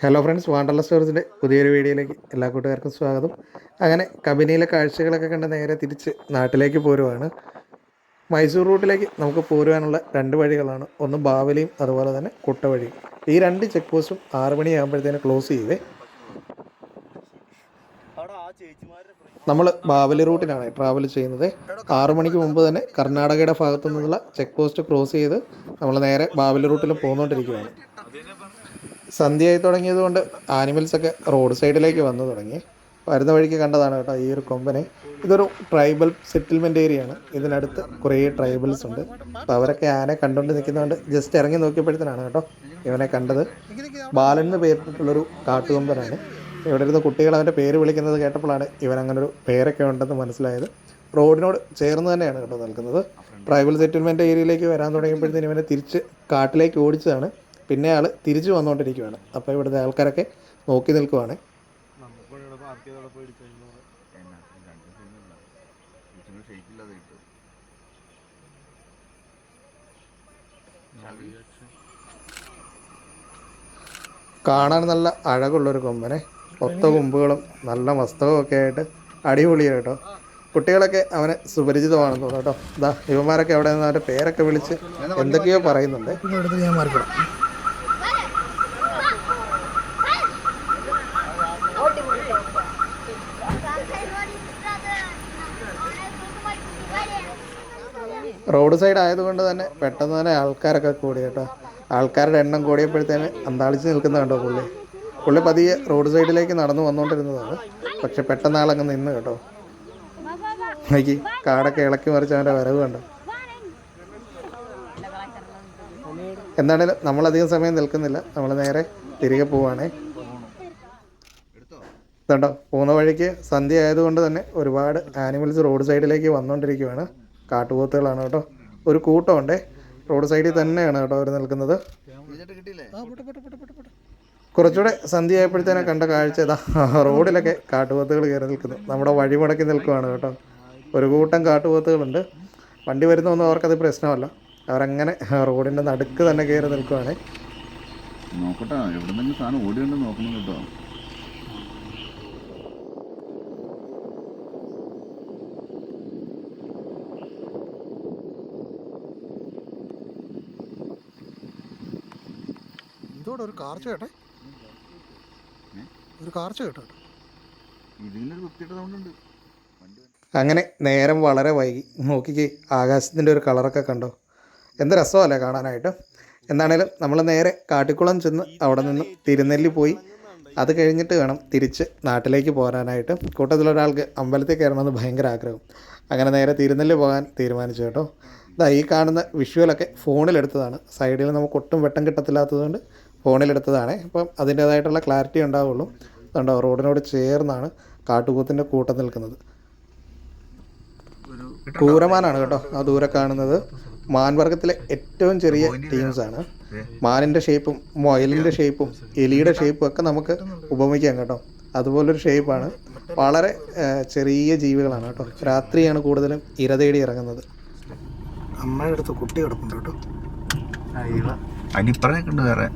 Hello friends വാണ്ടർല സ്റ്റോറിന്റെ പുതിയൊരു വീഡിയോയിലേക്ക് എല്ലാ കൂട്ടുകാർക്കും സ്വാഗതം. അങ്ങനെ കബനിയിലെ കാഴ്ചകളൊക്കെ കണ്ട് നേരെ തിരിച്ച് നാട്ടിലേക്ക് പോരുവാണ്. മൈസൂർ റൂട്ടിലേക്ക് നമുക്ക് പോരുവാനുള്ള രണ്ട് വഴികളാണ്. ഒന്ന് ബാവലിയും അതുപോലെ തന്നെ കുട്ടവഴിയും. ഈ രണ്ട് ചെക്ക് പോസ്റ്റും ആറ് മണിയാകുമ്പോഴത്തേന് ക്ലോസ് ചെയ്യുവേ നമ്മൾ ബാവലി റൂട്ടിലാണ് ട്രാവൽ ചെയ്യുന്നത്. ആറു മണിക്ക് മുമ്പ് തന്നെ കർണാടകയുടെ ഭാഗത്തു നിന്നുള്ള ചെക്ക് പോസ്റ്റ് ക്രോസ് ചെയ്ത് നമ്മൾ നേരെ ബാവലി റൂട്ടിൽ പോന്നുകൊണ്ടിരിക്കുകയാണ് സന്ധ്യയായി തുടങ്ങിയതുകൊണ്ട് ആനിമൽസൊക്കെ റോഡ് സൈഡിലേക്ക് വന്നു തുടങ്ങി. വരുന്ന വഴിക്ക് കണ്ടതാണ് കേട്ടോ ഈ ഒരു കൊമ്പനെ. ഇതൊരു ട്രൈബൽ സെറ്റിൽമെന്റ് ഏരിയയാണ് ഇതിനടുത്ത് കുറേ ട്രൈബൽസ് ഉണ്ട്. അപ്പോൾ അവരൊക്കെ ആനെ കണ്ടുകൊണ്ട് നിൽക്കുന്നതുകൊണ്ട് ജസ്റ്റ് ഇറങ്ങി നോക്കിയപ്പോഴത്തേനാണ് കേട്ടോ ഇവനെ കണ്ടത്. ബാലൻ എന്ന് പേരിട്ടുള്ളൊരു കാട്ടുകൊമ്പനാണ്. ഇവിടെ ഇരുന്ന് കുട്ടികൾ അവന്റെ പേര് വിളിക്കുന്നത് കേട്ടപ്പോഴാണ് ഇവൻ അങ്ങനെ ഒരു പേരൊക്കെ ഉണ്ടെന്ന് മനസ്സിലായത്. റോഡിനോട് ചേർന്ന് തന്നെയാണ് കേട്ടോ നിൽക്കുന്നത്. ട്രൈബൽ സെറ്റിൽമെന്റ് ഏരിയയിലേക്ക് വരാൻ തുടങ്ങിയപ്പോഴത്തേനും ഇവനെ തിരിച്ച് കാട്ടിലേക്ക് ഓടിച്ചതാണ്. പിന്നെ ആൾ തിരിച്ചു വന്നുകൊണ്ടിരിക്കുകയാണ് അപ്പോൾ ഇവിടുത്തെ ആൾക്കാരൊക്കെ നോക്കി നിൽക്കുവാണ്. കാണാൻ നല്ല അഴകുള്ളൊരു കൊമ്പനെ. ഒത്ത കൊമ്പുകളും നല്ല ഒക്കെ ആയിട്ട് അടിപൊളിയാണ് കേട്ടോ. കുട്ടികളൊക്കെ അവന് സുപരിചിതമാണെന്ന് തോന്നുന്നു കേട്ടോ. ഇതാ ഇവന്മാരൊക്കെ അവിടെ നിന്ന് അവന്റെ പേരൊക്കെ വിളിച്ച് എന്തൊക്കെയോ പറയുന്നുണ്ട്. ഞാൻ മാറിക്കണം. റോഡ് സൈഡ് ആയതുകൊണ്ട് തന്നെ പെട്ടെന്ന് തന്നെ ആൾക്കാരൊക്കെ കൂടി കേട്ടോ. ആൾക്കാരുടെ എണ്ണം കൂടിയപ്പോഴത്തേന് അന്താളിച്ച് നിൽക്കുന്ന കണ്ടോ പുള്ളി? പുള്ളി പതിയെ റോഡ് സൈഡിലേക്ക് നടന്നു വന്നുകൊണ്ടിരുന്നതാണ്. പക്ഷെ പെട്ടെന്ന് ആളങ്ങ് നിന്ന് കേട്ടോ. നോക്കി കാടൊക്കെ ഇളക്കി മറിച്ച് അവന്റെ വരവ് കണ്ടോ. എന്താണേലും നമ്മളധികം സമയം നിൽക്കുന്നില്ല. നമ്മൾ നേരെ തിരികെ പോവാണേ. ഇതുണ്ടോ? പോകുന്ന വഴിക്ക് സന്ധ്യ ആയതുകൊണ്ട് തന്നെ ഒരുപാട് ആനിമൽസ് റോഡ് സൈഡിലേക്ക് വന്നുകൊണ്ടിരിക്കുകയാണ് കാട്ടുപോത്തുകളാണ് കേട്ടോ. ഒരു കൂട്ടമുണ്ടേ. റോഡ് സൈഡിൽ തന്നെയാണ് കേട്ടോ അവർ നിൽക്കുന്നത്. കുറച്ചുകൂടെ സന്ധ്യ ആയപ്പോഴത്തേനെ കണ്ട കാഴ്ച. ഇതാ റോഡിലൊക്കെ കാട്ടുപോത്തുകൾ കയറി നിൽക്കുന്നു. നമ്മുടെ വഴിമുടക്കി നിൽക്കുവാണ് കേട്ടോ. ഒരു കൂട്ടം കാട്ടുപോത്തുകളുണ്ട്. വണ്ടി വരുന്നൊന്നും അവർക്കത് പ്രശ്നമല്ല. അവരങ്ങനെ റോഡിന്റെ നടുക്ക് തന്നെ കയറി നിൽക്കുവാണ്. നോക്കട്ടെ എവിടെ നിന്ന് സാധനം ഓടിയുണ്ടെന്ന് നോക്കണം കേട്ടോ ഇതോടെ ഒരു കാർച്ച കേട്ടെ? ഒരു കാർച്ച കേട്ടോ അങ്ങനെ നേരം വളരെ വൈകി. നോക്കിക്ക് ആകാശത്തിന്റെ ഒരു കളറൊക്കെ കണ്ടോ? എന്ത് രസമല്ലേ കാണാനായിട്ട്? എന്താണേലും നമ്മൾ നേരെ കാട്ടിക്കുളം ചെന്ന് അവിടെ നിന്ന് തിരുനെല്ലി പോയി അത് കഴിഞ്ഞിട്ട് വേണം തിരിച്ച് നാട്ടിലേക്ക് പോരാനായിട്ട്. കൂട്ടത്തിലൊരാൾക്ക് അമ്പലത്തിൽ കയറണമെന്ന് ഭയങ്കര ആഗ്രഹം. അങ്ങനെ നേരെ തിരുനെല്ലി പോകാൻ തീരുമാനിച്ചു കേട്ടോ. ഇതാ ഈ കാണുന്ന വിഷ്വലൊക്കെ ഫോണിലെടുത്തതാണ് സൈഡിൽ നമുക്ക് ഒട്ടും വെട്ടം കിട്ടത്തില്ലാത്തതുകൊണ്ട് ഫോണിലെടുത്തതാണ്. അപ്പം അതിന്റേതായിട്ടുള്ള ക്ലാരിറ്റി ഉണ്ടാവുള്ളൂ. അതുകൊണ്ടോ റോഡിനോട് ചേർന്നാണ് കാട്ടുകൂത്തിന്റെ കൂട്ടം നിൽക്കുന്നത്. ക്രൂരമാനാണ് കേട്ടോ ആ ദൂരെ കാണുന്നത്. മാൻവർഗത്തിലെ ഏറ്റവും ചെറിയ ടീംസ് ആണ് മാനിന്റെ ഷേപ്പും മൊയലിന്റെ ഷേപ്പും എലിയുടെ ഷേപ്പും ഒക്കെ നമുക്ക് ഉപമിക്കാം കേട്ടോ. അതുപോലൊരു ഷേപ്പാണ്. വളരെ ചെറിയ ജീവികളാണ് കേട്ടോ. രാത്രിയാണ് കൂടുതലും ഇര തേടി ഇറങ്ങുന്നത്. അമ്മയുടെ അടുത്ത് കുട്ടി കിടപ്പുണ്ട് കേട്ടോ. അനിപ്പറയൊക്കെ ഉണ്ട് വേറെ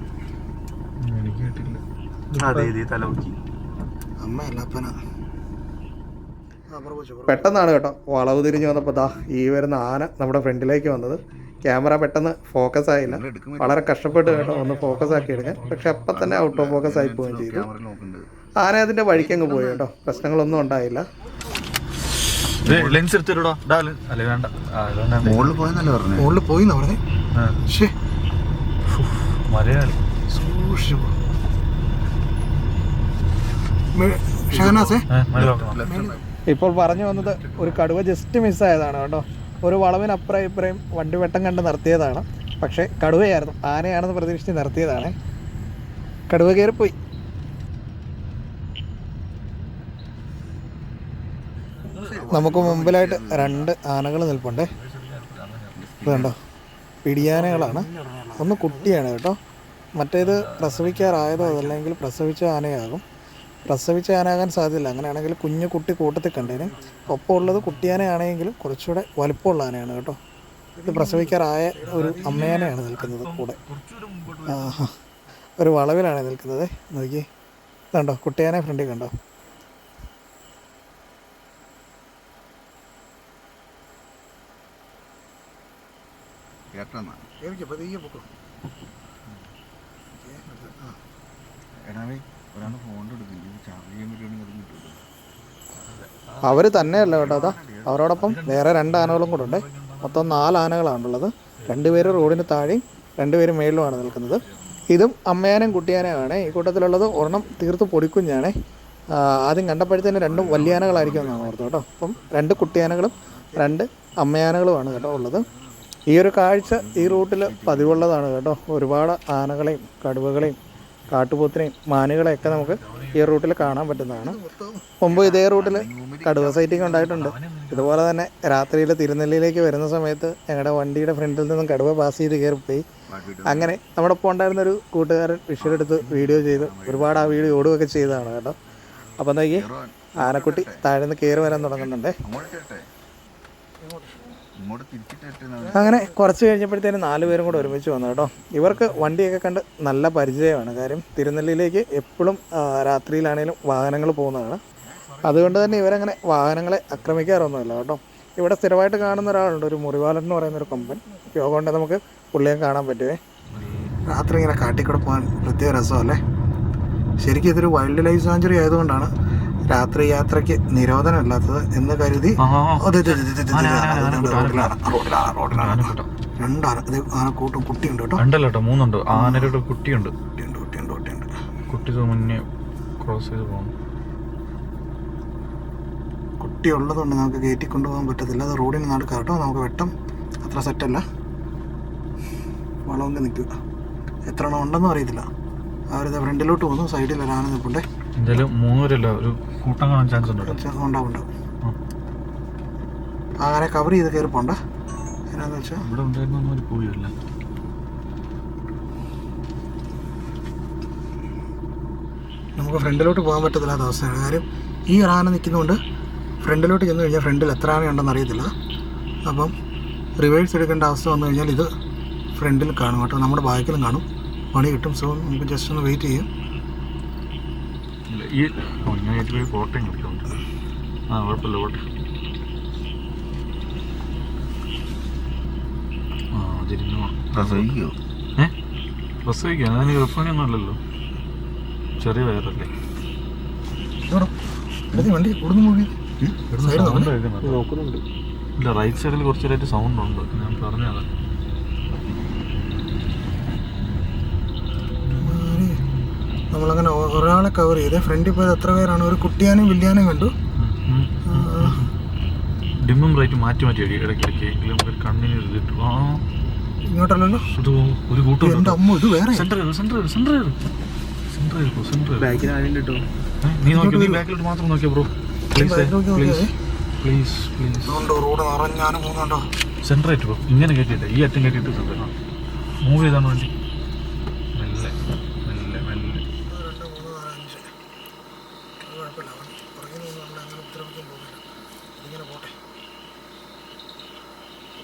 അമ്മ അല്ലപ്പന അപ്പുറം പോയി പെട്ടെന്നാണ് കേട്ടോ. വളവ് തിരിഞ്ഞു വന്നപ്പോൾ ദാ ഈ വരുന്ന ആന നമ്മുടെ ഫ്രണ്ടിലേക്ക് വന്നത്. ക്യാമറ പെട്ടെന്ന് ഫോക്കസ് ആയില്ല. വളരെ കഷ്ടപ്പെട്ട് കേട്ടോ ഒന്ന് ഫോക്കസ് ആക്കി എടുക്കാൻ. പക്ഷെ അപ്പൊ തന്നെ ഔട്ട് ഓഫ് ഫോക്കസ് ആയി പോവുകയും ചെയ്തു. ആന അതിന്റെ വഴിക്കങ്ങ് പോയി കേട്ടോ. പ്രശ്നങ്ങളൊന്നും ഉണ്ടായില്ല. ലെൻസ് എടുത്തിടോ ഡാൽ അല്ലെ വേണ്ട. മുകളിൽ പോയെന്നല്ലേ പറഞ്ഞേ? മുകളിൽ പോയി മലയാളി. സൂക്ഷിച്ചു ഷഹനാസേ. ഇപ്പോൾ പറഞ്ഞു വന്നത് ഒരു കടുവ ജസ്റ്റ് മിസ്സായതാണ് കേട്ടോ. ഒരു വളവിന് അപ്പുറം ഇപ്പുറയും വണ്ടി വെട്ടം കണ്ട് നിർത്തിയതാണ്. പക്ഷേ കടുവയായിരുന്നു. ആനയാണെന്ന് പ്രതീക്ഷിച്ച് നിർത്തിയതാണ്. കടുവ കയറിപ്പോയി. നമുക്ക് മുമ്പിലായിട്ട് രണ്ട് ആനകൾ നിൽപ്പുണ്ടേ. വേണ്ടോ കണ്ടോ? പിടിയാനകളാണ്. ഒന്ന് കുട്ടിയാണ് കേട്ടോ. മറ്റേത് പ്രസവിക്കാറായതോ അതല്ലെങ്കിൽ പ്രസവിച്ച ആനയാകും. പ്രസവിച്ച ആനാകാൻ സാധ്യതയില്ല. അങ്ങനെയാണെങ്കിൽ കുഞ്ഞു കുട്ടി കൂട്ടത്തിൽ കണ്ടേന്. ഒപ്പം ഉള്ളത് കുട്ടിയാനയാണെങ്കിലും കുറച്ചുകൂടെ വലുപ്പമുള്ള ആനയാണ് കേട്ടോ. ഇത് പ്രസവിക്കാറായ ഒരു അമ്മയാനയാണ് നിൽക്കുന്നത് കൂടെ. ആഹാ ഒരു വളവിലാണ് നിൽക്കുന്നത്. നോക്കി കണ്ടോ കുട്ടിയാനെ ഫ്രണ്ടിൽ കണ്ടോ? എനിക്ക് പതിയെ പൊക്കോ. എടാവേ ഒരാൾ ഫോൺ അവർ തന്നെയല്ല കേട്ടോ അതാ. അവരോടൊപ്പം വേറെ രണ്ട് ആനകളും കൂടെ ഉണ്ട്. മൊത്തം നാല് ആനകളാണുള്ളത് രണ്ടുപേര് റോഡിന് താഴെയും രണ്ടുപേരും മേളിലുമാണ് നിൽക്കുന്നത്. ഇതും അമ്മയാനും കുട്ടിയാനയാണ് ഈ കൂട്ടത്തിലുള്ളത് ഒരെണ്ണം തീർത്ത് പൊടിക്കുഞ്ഞാണ്. ആദ്യം കണ്ടപ്പോഴത്തേന് രണ്ടും വലിയ ആനകളായിരിക്കും എന്നാണ് ഓർത്തത് കേട്ടോ. അപ്പം രണ്ട് കുട്ടിയാനകളും രണ്ട് അമ്മയാനകളുമാണ് കേട്ടോ ഉള്ളത്. ഈ ഒരു കാഴ്ച ഈ റൂട്ടിൽ പതിവുള്ളതാണ് കേട്ടോ. ഒരുപാട് ആനകളെയും കടുവകളെയും കാട്ടുപോത്തിനെയും മാനുകളെയൊക്കെ നമുക്ക് ഈ റൂട്ടിൽ കാണാൻ പറ്റുന്നതാണ്. മുമ്പ് ഇതേ റൂട്ടിൽ കടുവ സൈറ്റിംഗ് ഉണ്ടായിട്ടുണ്ട്. ഇതുപോലെ തന്നെ രാത്രിയിൽ തിരുനെല്ലിയിലേക്ക് വരുന്ന സമയത്ത് ഞങ്ങളുടെ വണ്ടിയുടെ ഫ്രണ്ടിൽ നിന്നും കടുവ പാസ് ചെയ്ത് കയറിപ്പോയി. അങ്ങനെ നമ്മുടെ ഒപ്പം ഉണ്ടായിരുന്ന ഒരു കൂട്ടുകാരൻ വിഷയെടുത്ത് വീഡിയോ ചെയ്ത് ഒരുപാട് ആ വീഡിയോ ഓടുകയൊക്കെ ചെയ്തതാണ് കേട്ടോ. അപ്പം നോക്കി ആനക്കുട്ടി താഴെ നിന്ന് കയറി വരാൻ തുടങ്ങുന്നുണ്ട്. അങ്ങനെ കുറച്ച് കഴിഞ്ഞപ്പോഴത്തേനും നാല് പേരും കൂടെ ഒരുമിച്ച് വന്നു കേട്ടോ. ഇവർക്ക് വണ്ടിയൊക്കെ കണ്ട് നല്ല പരിചയമാണ്. കാര്യം തിരുനെല്ലിയിലേക്ക് എപ്പോഴും രാത്രിയിലാണേലും വാഹനങ്ങൾ പോകുന്നതാണ്. അതുകൊണ്ട് തന്നെ ഇവരങ്ങനെ വാഹനങ്ങളെ ആക്രമിക്കാറൊന്നുമില്ല കേട്ടോ. ഇവിടെ സ്ഥിരമായിട്ട് കാണുന്ന ഒരാളുണ്ട്. ഒരു മുറിവാലൻ എന്ന് പറയുന്ന ഒരു കൊമ്പൻ. യോഗ നമുക്ക് പുള്ളിയെ കാണാൻ പറ്റുമേ രാത്രി ഇങ്ങനെ കാട്ടിക്കൂടെ പോകാൻ പ്രത്യേക രസമല്ലേ? ശരിക്കും ഇതൊരു വൈൽഡ് ലൈഫ് സാഞ്ചുറി ആയതുകൊണ്ടാണ് രാത്രി യാത്രയ്ക്ക് നിരോധനമില്ലാത്തത് എന്ന് കരുതി റോഡിലാണ്, റോഡിലാണ്. രണ്ടാന ആനക്കൂട്ടും കുട്ടിയുണ്ട് കേട്ടോ. രണ്ടല്ല കേട്ടോ മൂന്നുണ്ട്. ആനയുടെ കുട്ടിയുണ്ട്. കുട്ടിയുണ്ട് കുട്ടിയുണ്ട് കുട്ടിയുണ്ട്. കുട്ടി മുന്നേ ക്രോസ് ചെയ്ത് പോകുന്നു കുട്ടി ഉള്ളതുകൊണ്ട് നമുക്ക് കയറ്റി കൊണ്ടുപോകാൻ പറ്റത്തില്ല. അത് റോഡിന് നടുക്ക് കേട്ടോ. നമുക്ക് വെട്ടം. അത്ര സെറ്റല്ല. വളമൊക്കെ നിൽക്കുക. എത്ര എണ്ണം ഉണ്ടെന്നും അറിയത്തില്ല. അവരിത് ഫ്രണ്ടിലോട്ട് പോകുന്നു സൈഡിൽ വരാനും ആന നിൽപ്പുണ്ടേ എന്തായാലും മൂന്നുപേരല്ല. ഒരു കൂട്ടം കാണാൻ ചാൻസ് ഉണ്ട് ഉണ്ടാവും. അങ്ങനെ കവർ ചെയ്ത് കയറി പോണ്ട. എന്നാന്ന് വെച്ചാൽ ഇവിടെ ഉണ്ടായിരുന്ന ഒരു പോയില്ല നമുക്ക് ഫ്രണ്ടിലോട്ട് പോകാൻ പറ്റത്തില്ലാത്ത അവസ്ഥയാണ്. കാര്യം ഈ ഒരു ആന നിൽക്കുന്നതുകൊണ്ട് ഫ്രണ്ടിലോട്ട് ചെന്ന് കഴിഞ്ഞാൽ ഫ്രണ്ടിൽ എത്ര ആനയുണ്ടെന്ന് അറിയത്തില്ല. അപ്പം റിവേഴ്സ് എടുക്കേണ്ട അവസ്ഥ വന്നു കഴിഞ്ഞാൽ ഇത് ഫ്രണ്ടിൽ കാണും കേട്ടോ. നമ്മുടെ ബാക്കിലും കാണും. പണി കിട്ടും. സോ നമുക്ക് ജസ്റ്റ് ഒന്ന് വെയിറ്റ് ചെയ്യാം. ഇല്ല, ഈ ഓ ഞാൻ ഏറ്റവും കോട്ടയം കളിക്കുന്നുണ്ട് ആ കുഴപ്പമില്ല കോട്ടയം ആ തിരിഞ്ഞു. പ്രസവിക്കോ ഏ? ബസ് വയ്ക്കാൻ അതിന് ഗർഭിണിയൊന്നും അല്ലല്ലോ. ചെറിയ വയറല്ലേ. വണ്ടി കൊടുന്നു ഇല്ല റൈറ്റ് സൈഡിൽ കുറച്ചു നേരമായിട്ട് സൗണ്ട് ഉണ്ട്. ഞാൻ പറഞ്ഞതാ നമ്മളങ്ങനെ ഒരാളെ കവർ ചെയ്ത് ഫ്രണ്ടിൽ പോയത് എത്ര പേരാണ്? ഒരു കുട്ടിയാനും വില്യാനും കണ്ടു. ഡിമ്മും റൈറ്റ് മാറ്റി മാറ്റി ഇടയ്ക്കിടയ്ക്ക് എങ്കിലും ഒരു കണ്ണിന് ഇങ്ങോട്ടല്ലല്ലോ. ഇത് ഒരു കൂട്ടം എന്റെ അമ്മ ഇത് വേറെ. Centre centre centre centre centre ബാക്കിൽ ആരും കിട്ടും നീ നോക്കി നീ ബാക്കിലോട്ട് മാത്രം നോക്കിയോ bro please please please please road നിറഞ്ഞാനും പോകുന്നുണ്ടോ? സെന്റർ ആയിട്ട് ബ്രോ ഇങ്ങനെ കയറ്റിയിട്ട്. ഈ അറ്റം കയറ്റിയിട്ട് സെന്റർ മൂവ് ചെയ്താണ് വേണ്ടി മെല്ലെ മെല്ലെ മെല്ലെ രണ്ട് മൂന്ന് നാല് അഞ്ച് അത് കുഴപ്പമില്ല അവൻ പുറകിൽ നിന്ന് നമ്മളെ അങ്ങനെ ഉപദ്രവിക്കാൻ പോകുന്നില്ല ഇതിങ്ങനെ പോട്ടെ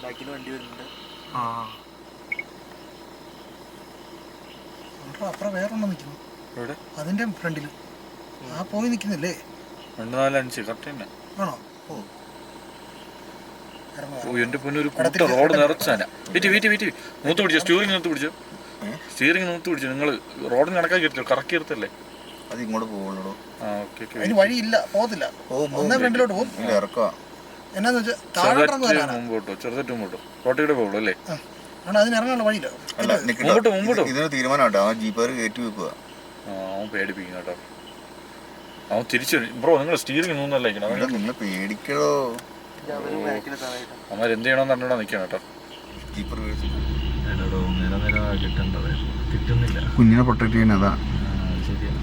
ബാക്കിൽ വണ്ടി വരുന്നുണ്ട് ആ എന്നിട്ട് അപ്പുറം വേറെ ഒന്നും നിൽക്കുന്നു. എവിടെ? അതിന്റെ ഫ്രണ്ടിൽ ആ പോയി നിൽക്കുന്നില്ലേ? രണ്ട് നാല് അഞ്ച് കറക്റ്റ് തന്നെ. ആണോ? ഓ. ഓ എന്റെ പൊന്നെ ഒരു കൂട്ട റോഡ് നിറച്ചാന. വീട്ടി വീട്ടി വീട്ടി. നൂത്ത് പിടിച്ചോ? സ്റ്റീറിംഗ് നൂത്ത് പിടിച്ചോ? സ്റ്റീറിംഗ് നൂത്ത് പിടിച്ചോ? നിങ്ങൾ റോഡ് കണക്കാക്കി എടുത്തോ കറക്കി എടുത്തല്ലേ? അത് ഇങ്ങോട്ട് പോകുള്ളൂ ആ ഓക്കെ വഴിയില്ല പോകത്തില്ല. ഒന്നേ ഫ്രണ്ടിലോട്ട് പോകും. ഇല്ല ഇറക്കുക എന്നാന്ന് വെച്ചാൽ താഴോട്ട് ഇറങ്ങുവാനാണ് മുമ്പോട്ടോ ചെറുതായിട്ട് മുമ്പോട്ടോ. റോട്ടിലൂടെ പോകുള്ളൂ അല്ലേ? ആണ് അതിന് ഇറങ്ങാനുള്ള വഴിയില്ല അല്ല നിക്കട്ടോ. മുമ്പോട്ട്, മുമ്പോട്ട്. ഇത് ഇതിന് തീരുമാനമാട്ടോ. ആ ജീപ്പേർ കയറ്റി വെക്കുക ആ അവൻ പേടിപ്പിക്കും കേട്ടോ. അവൻ തിരിച്ചു ബ്രോ നിങ്ങൾ സ്റ്റീറിംഗ് അവന്മാർ എന്ത് ചെയ്യണമെന്ന് പറഞ്ഞോണ്ടാ നിൽക്കണം കേട്ടോ. ജീപ്പർ എടോ നില നില കിട്ടേണ്ടത്. കിട്ടുന്നില്ല. കുഞ്ഞിനെ പ്രൊട്ടക്ട് ശരിയാണ്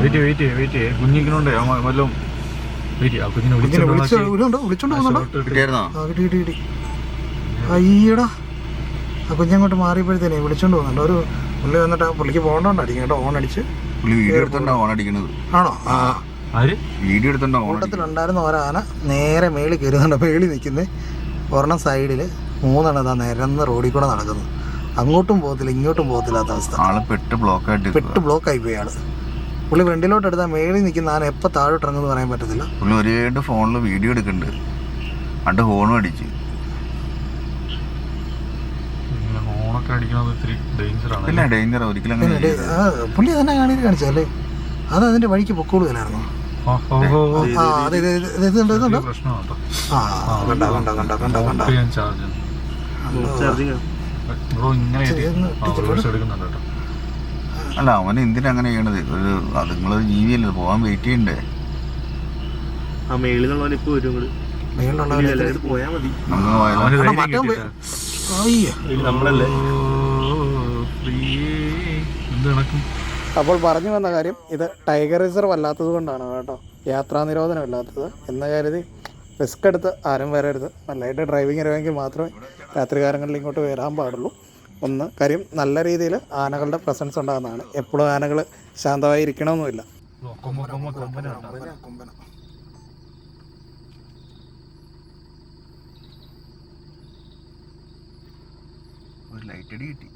വെയിറ്റ് വെയിറ്റ് വെയിറ്റ് കുഞ്ഞിക്കണോണ്ടേ വല്ലതും അയ്യടാ. ആ കുഞ്ഞങ്ങോട്ട് മാറിയപ്പോഴത്തേനെ വിളിച്ചോണ്ട് പോകുന്നുണ്ട് ഒരു പുള്ളി വന്നിട്ട് ആ പുള്ളിക്ക് പോകണ്ടോണ്ടായിരിക്കും കേട്ടോ ഓൺ അടിച്ച് ആണോ? ആ. കൂട്ടത്തിലുണ്ടായിരുന്ന ഒരാന നേരെ മേളിൽ കയറുന്നുണ്ട് മേളിൽ നിൽക്കുന്നത് ഒരെണ്ണം സൈഡിൽ മൂന്നെണ്ണം ഇതാ നിരന്ന് റോഡിൽ കൂടെ നടക്കുന്നു. അങ്ങോട്ടും പോകത്തില്ല ഇങ്ങോട്ടും പോകത്തില്ലാത്ത അവസ്ഥ. ആൾ പെട്ട് ബ്ലോക്ക് ആയിട്ട് പെട്ട് ബ്ലോക്ക് ആയി പോയി ആൾ. പുള്ളി ഫ്രണ്ടിലോട്ട് എടുത്താൽ മേളിൽ നിൽക്കുന്ന ആന എപ്പോൾ താഴോട്ട് ഇറങ്ങുമെന്ന് പറയാൻ പറ്റത്തില്ല പുള്ളി ഒരേ ഫോണിൽ വീഡിയോ എടുക്കുന്നുണ്ട് അണ്ട് ഹോണും അടിച്ച് ഹോണൊക്കെ അടിക്കുന്നത് ഇത്തിരി ഡേഞ്ചറാണ് ആണ് പിന്നെ ഡേഞ്ചർ ഒരിക്കലും അങ്ങനെ പിന്നെ പുള്ളി തന്നെ കാണിയിൽ കാണിച്ചല്ലേ അത് അതിന്റെ വഴിക്ക് പൊക്കോളുകയല്ലായിരുന്നു ആ അത് ഇത് ഇത് ഇത് ഇതുണ്ട് ഇതുണ്ട് പ്രശ്നമാണ് കേട്ടോ ആ കണ്ട കണ്ട കണ്ട കണ്ട കണ്ട ഞാൻ ചാർജ് ബ്രോ ഇങ്ങനെ എടുക്കുന്നുണ്ട് കേട്ടോ അല്ല അവൻ എന്തിനാ അങ്ങനെ ചെയ്യണത്? ഒരു അത് നിങ്ങളൊരു ജീവിയല്ലേ പോവാൻ വെയിറ്റ് ചെയ്യണ്ടേ? ആ ഇപ്പൊ വരും ഇങ്ങോട്ട് പോയാ മതി. നമ്മളല്ലേ? അപ്പോൾ പറഞ്ഞു വന്ന കാര്യം ഇത് ടൈഗർ റിസർവ് അല്ലാത്തത് കൊണ്ടാണ് കേട്ടോ. യാത്രാ നിരോധനം ഇല്ലാത്തത് എന്ന കരുതി റിസ്ക് എടുത്ത് ആരും വരരുത്. നല്ലതായിട്ട് ഡ്രൈവിംഗ് അറിയാമെങ്കിൽ മാത്രമേ രാത്രികാലങ്ങളിൽ ഇങ്ങോട്ട് വരാൻ പാടുള്ളൂ. ഒന്ന്. കാര്യം നല്ല രീതിയിൽ ആനകളുടെ പ്രസൻസ് ഉണ്ടാകുന്നതാണ്. എപ്പോഴും ആനകൾ ശാന്തമായി ഇരിക്കണമെന്നില്ല ഒരു ലൈറ്റ് അടി കിട്ടി.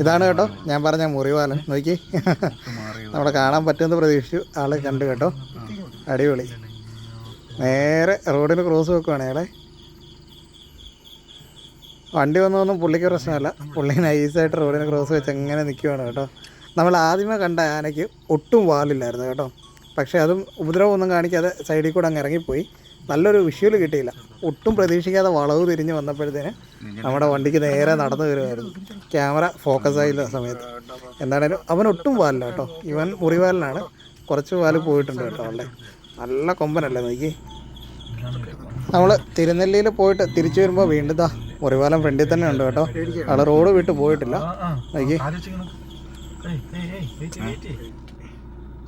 ഇതാണ് കേട്ടോ ഞാൻ പറഞ്ഞ മുറിവാലൻ. നോക്കി. നമ്മളെ കാണാൻ പറ്റുമെന്ന് പ്രതീക്ഷിച്ചു. ആളെ കണ്ടു കേട്ടോ. അടിപൊളി. നേരെ റോഡിന് ക്രോസ് വെക്കുവാണ് അയാളെ വണ്ടി വന്നതൊന്നും പുള്ളിക്ക് പ്രശ്നമല്ല. പുള്ളി നൈസായിട്ട് റോഡിന് ക്രോസ് വെച്ച് എങ്ങനെ നിൽക്കുവാണ് കേട്ടോ. നമ്മൾ ആദ്യമേ കണ്ട ആനയ്ക്ക് ഒട്ടും വാലില്ലായിരുന്നു കേട്ടോ. പക്ഷേ അതും ഉപദ്രവമൊന്നും കാണിക്കാതെ സൈഡിൽ കൂടെ അങ്ങ് ഇറങ്ങിപ്പോയി. നല്ലൊരു വിഷ്വൽ കിട്ടിയില്ല. ഒട്ടും പ്രതീക്ഷിക്കാതെ വളവ് തിരിഞ്ഞ് വന്നപ്പോഴത്തേന് നമ്മുടെ വണ്ടിക്ക് നേരെ നടന്നു വരുമായിരുന്നു ക്യാമറ ഫോക്കസ് ആയില്ല സമയത്ത്. എന്താണേലും അവൻ ഒട്ടും പാലില്ല കേട്ടോ. ഇവൻ മുറിവാലിനാണ്. കുറച്ച് പാൽ പോയിട്ടുണ്ട് കേട്ടോ അവളുടെ. നല്ല കൊമ്പനല്ലേ നോക്കി. നമ്മൾ തിരുനെല്ലിയിൽ പോയിട്ട് തിരിച്ചു വരുമ്പോൾ വീണ്ടും ദാ മുറിവാലം ഫ്രണ്ടിൽ തന്നെ ഉണ്ട് കേട്ടോ. ആൾ റോഡ് വിട്ട് പോയിട്ടില്ല. നോക്കി.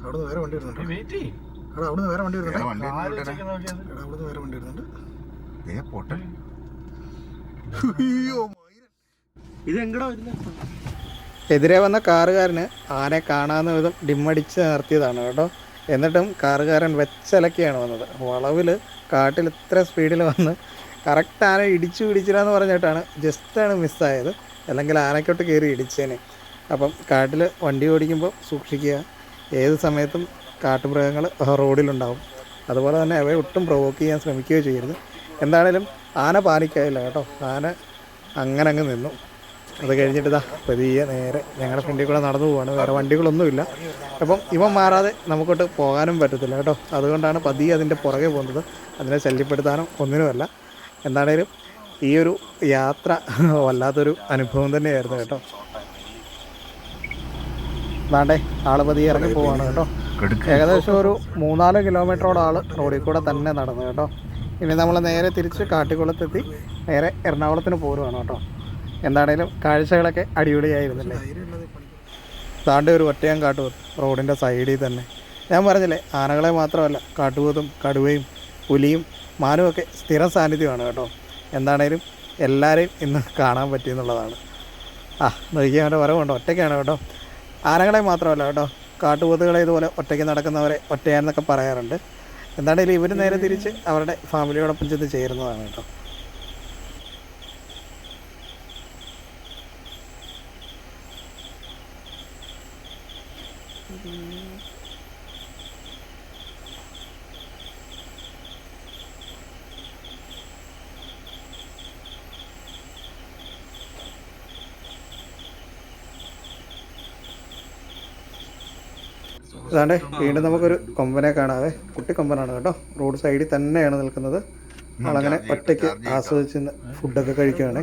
വേറെ വണ്ടി എടാ അവിടുന്ന് വേറെ വണ്ടി വരുന്നുണ്ട്. അവിടുന്ന് വേറെ വണ്ടി വരുന്നുണ്ട്. ഏ പോട്ടെ. ഇത് എങ്ങടാ വരുന്നത് എതിരെ വന്ന കാറുകാരന് ആനെ കാണാവുന്ന വിധം ഡിമ്മടിച്ച് നിർത്തിയതാണ് കേട്ടോ. എന്നിട്ടും കാറുകാരൻ വെച്ചലക്കിയാണ് വന്നത്. വളവിൽ കാട്ടിൽ ഇത്ര സ്പീഡിൽ വന്ന് കറക്റ്റ് ആന ഇടിച്ചു പിടിച്ചില്ലാന്ന് പറഞ്ഞിട്ടാണ് ജസ്റ്റാണ് മിസ്സായത് അല്ലെങ്കിൽ ആനയ്ക്കോട്ട് കയറി ഇടിച്ചേനെ. അപ്പം കാട്ടിൽ വണ്ടി ഓടിക്കുമ്പോൾ സൂക്ഷിക്കുക. ഏത് സമയത്തും കാട്ടുമൃഗങ്ങൾ റോഡിലുണ്ടാവും. അതുപോലെ തന്നെ അവയെ ഒട്ടും പ്രൊവോക്ക് ചെയ്യാൻ ശ്രമിക്കുകയോ ചെയ്യരുത്. എന്താണേലും ആന പാനിക്കായില്ല കേട്ടോ. ആന അങ്ങനെ അങ്ങ് നിന്നു. അത് കഴിഞ്ഞിട്ട് ഇതാ പതിയെ നേരെ ഞങ്ങളുടെ ഫ്രണ്ടിൽ കൂടെ നടന്നു പോവാണ്. വേറെ വണ്ടികളൊന്നുമില്ല. അപ്പം ഇവൻ മാറാതെ നമുക്കോട്ട് പോകാനും പറ്റത്തില്ല കേട്ടോ. അതുകൊണ്ടാണ് പതിയെ അതിന്റെ പുറകെ പോകുന്നത്. അതിനെ ശല്യപ്പെടുത്താനോ ഒന്നിനുമല്ല. എന്താണേലും ഈ ഒരു യാത്ര വല്ലാത്തൊരു അനുഭവം തന്നെയായിരുന്നു കേട്ടോ. വേണ്ടേ ആൾ പതിയെ ഇറങ്ങി പോവാണ് കേട്ടോ. ഏകദേശം ഒരു മൂന്നാൽ കിലോമീറ്ററോളം ആൾ റോഡിൽ കൂടെ തന്നെ നടന്നു കേട്ടോ. ഇനി നമ്മൾ നേരെ തിരിച്ച് കാട്ടിക്കുളത്തെത്തി. നേരെ എറണാകുളത്തിന് പോരുവാണ് കേട്ടോ. എന്താണേലും കാഴ്ചകളൊക്കെ അടിപൊളിയായിരുന്നില്ലേ താണ്ട് ഒരു ഒറ്റയാൻ കാട്ടുപോത്ത് റോഡിന്റെ സൈഡിൽ തന്നെ. ഞാൻ പറഞ്ഞില്ലേ ആനകളെ മാത്രമല്ല കാട്ടുപോത്തും കടുവയും പുലിയും മാനുമൊക്കെ സ്ഥിര സാന്നിധ്യമാണ് കേട്ടോ. എന്താണേലും എല്ലാവരെയും ഇന്ന് കാണാൻ പറ്റിയെന്നുള്ളതാണ്. ആ നോക്കിയാൽ അവന്റെ വരവുണ്ടോ. ഒറ്റയ്ക്കാണ് കേട്ടോ. ആനകളെ മാത്രമല്ല കേട്ടോ. കാട്ടുപോത്തുകളെ ഇതുപോലെ ഒറ്റയ്ക്ക് നടക്കുന്നവരെ ഒറ്റയാണെന്നൊക്കെ പറയാറുണ്ട്. എന്താണെങ്കിലും ഇവർ നേരെ തിരിച്ച് അവരുടെ ഫാമിലിയോടൊപ്പം ചെന്ന് ചേരുന്നതാണ് കേട്ടോ. അതാണ്ട് വീണ്ടും നമുക്കൊരു കൊമ്പനെ കാണാവേ. കുട്ടി കൊമ്പനാണ് കേട്ടോ. റോഡ് സൈഡിൽ തന്നെയാണ് നിൽക്കുന്നത്. ആളങ്ങനെ ഒറ്റയ്ക്ക് ആസ്വദിച്ച് ഫുഡൊക്കെ കഴിക്കുകയാണ്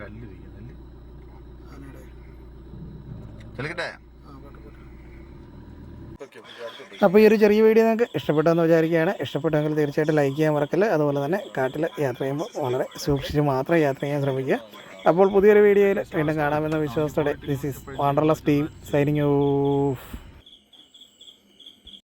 കല്ല് ചെലുക്കട്ടെ? അപ്പോൾ ഈ ഒരു ചെറിയ വീഡിയോ നിങ്ങൾക്ക് ഇഷ്ടപ്പെട്ടെന്ന് വിചാരിക്കുകയാണ്. ഇഷ്ടപ്പെട്ടെങ്കിൽ തീർച്ചയായിട്ടും ലൈക്ക് ചെയ്യാൻ മറക്കില്ല. അതുപോലെ തന്നെ കാട്ടിൽ യാത്ര ചെയ്യുമ്പോൾ വളരെ സൂക്ഷിച്ച് മാത്രം യാത്ര ചെയ്യാൻ ശ്രമിക്കുക. അപ്പോൾ പുതിയൊരു വീഡിയോയിൽ വീണ്ടും കാണാമെന്ന വിശ്വാസത്തോടെ this is Wanderless team signing off